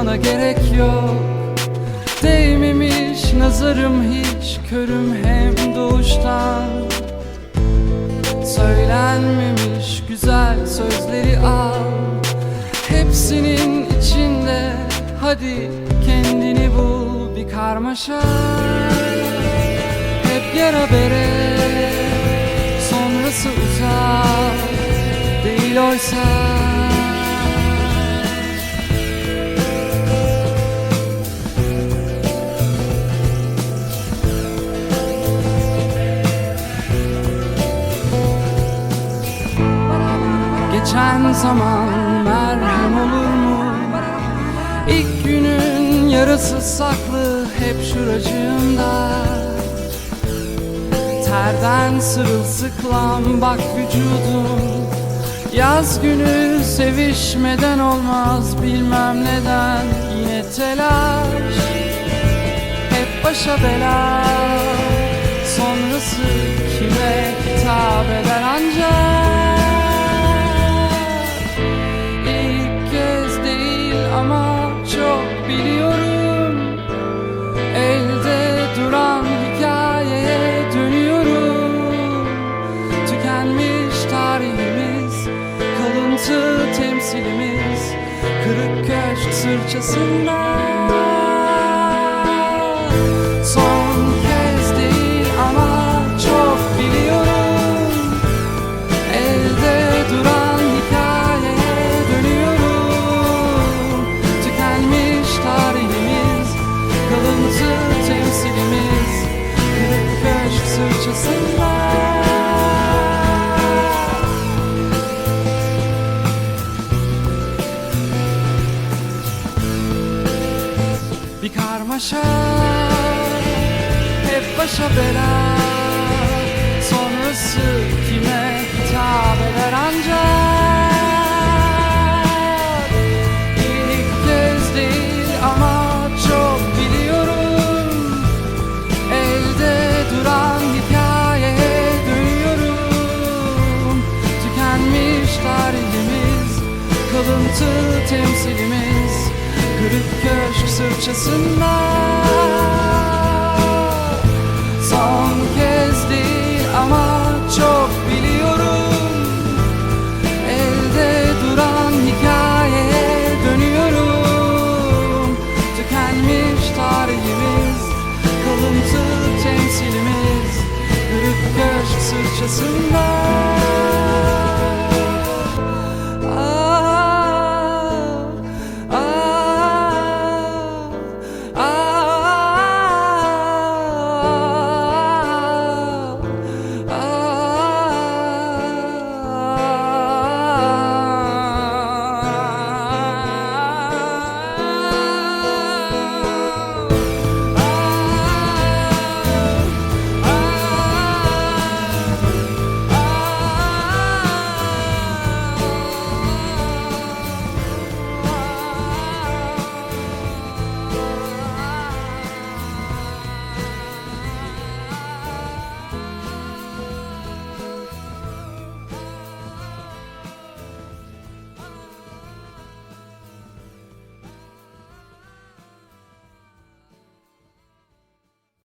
sana gerek yok. Değmemiş nazarım hiç körüm hem doğuştan. Söylenmemiş güzel sözleri al. Hepsinin içinde hadi kendini bul bir karmaşa. Hep yara bere sonrası uzak değil oysa Geçen zaman merhem olur mu? İlk günün yarası saklı hep şuracığımda. Terden sırılsıklam bak vücudum. Yaz günü sevişmeden olmaz bilmem neden. Yine telaş hep başa bela. Sonrası kime hitap eder ancak Kalıntı temsilimiz Kırık köşk sırçasında karmaşa Hep başa bela. Sonrası kime hitap eder ancak? İlk kez değil ama çok biliyorum. Elde duran hikayeye dönüyorum. Tükenmiş tarihimiz Kalıntı temsilimiz Kırık köşk sırçasında Son kez değil ama çok biliyorum. Elde duran hikayeye dönüyorum. Tükenmiş tarihimiz Kalıntı temsilimiz. Kırık köşk sırçasında